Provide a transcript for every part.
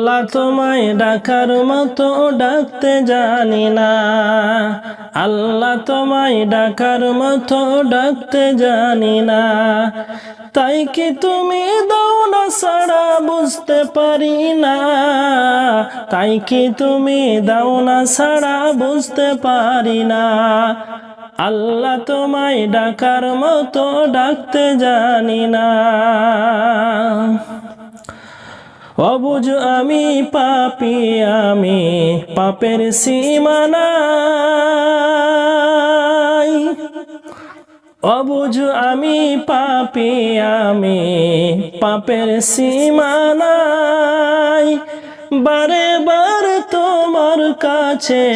আল্লাহ তোমায় ডাকার মতো ডাকতে জানি না। আল্লাহ তোমায় ডাকার মতো ডাকতে জানি না। তাই কি তুমি না সারা বুঝতে পারি না। তাই কি তুমি দাও সারা বুঝতে পারি না। আল্লাহ তোমায় ডাকার মতো ডাকতে জানি না। অবুঝ আমি পাপি আমি, পাপের সীমানাই অবুঝ আমি পাপি আমি, পাপের সীমানাই বারে বারে তোমার কাছে,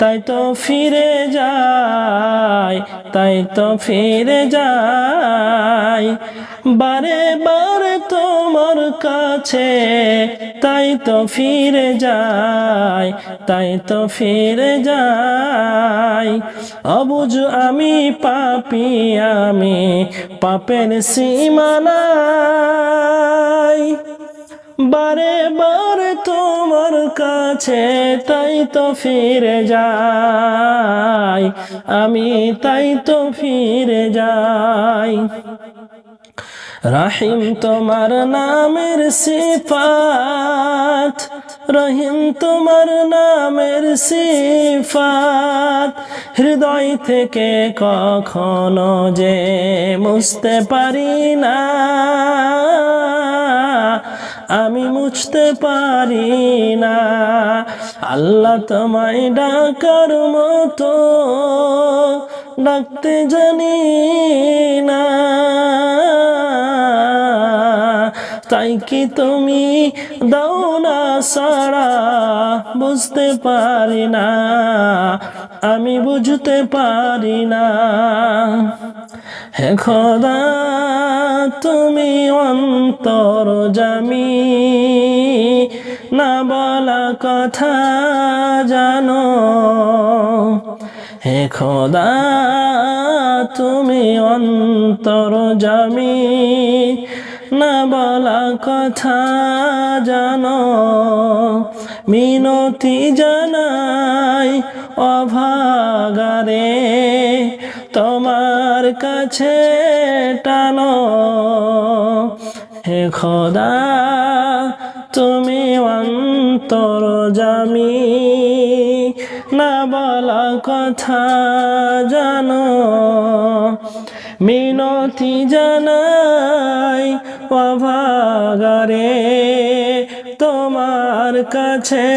তাই তো ফিরে যাই তাই তো ফিরে যাই বারে বারে কাছে, তাই তো ফিরে যাই, তাই তো ফিরে যাই। অবুঝ আমি পাপি, আমি পাপের সীমানাই বারে বারে তোমার কাছে, তাই তো ফিরে যাই। আমি তাই তো ফিরে যাই। রাহিম তোমার নামের সিফাত, রহিম তোমার নামের সিফাত। হৃদয় থেকে কখনো যে মুছতে পারি না, আমি মুছতে পারি না। আল্লাহ তোমায় ডাকার মতো ডাকতে জানি না। তাই কি তুমি দাও না সারা বুঝতে পারি না। আমি বুঝতে পারি না। হে খোদা, তুমি অন্তর জামি। না বলা কথা জানো। হে খোদা, তুমি অন্তর জামি। না বলা কথা জানো। মিনতি জানাই অভাগারে, তোমার কাছে টানো। হে খোদা, তুমি অন্তর জামি, না বলা কথা জানো। মিনতি জানাই অভাগারে তোমার কাছে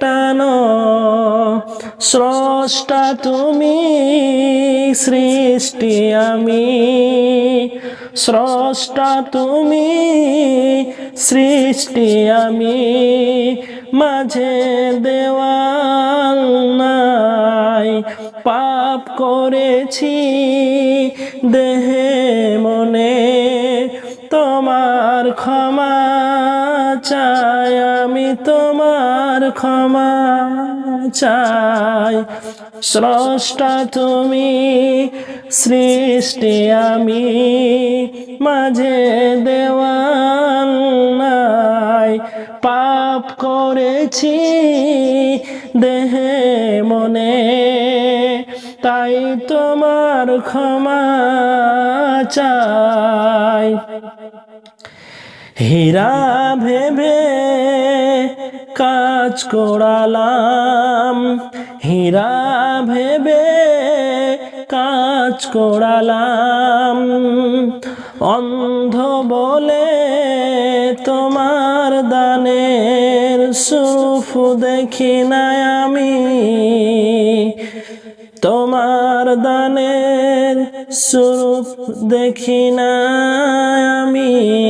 টানো। স্রষ্টা তুমি, সৃষ্টি আমি। স্রষ্টা তুমি, সৃষ্টি আমি। মাঝে দেওয়াল নাই, পাপ করেছি দেহে মনে। তোমার ক্ষমা চাই, আমি তোমার ক্ষমা চাই। স্রষ্টা তুমি, সৃষ্টি আমি, মাঝে দেওয়াল নাই। পাপ করেছি দেহে, মনে, তাই তোমার ক্ষমা চাই। হীরা ভেবে কাজ করালাম। হীরা ভেবে কাজ করালাম। অন্ধ বলে তোমার দানের সুফ দেখি না আমি। তোমার দানের স্বরূপ দেখি না আমি।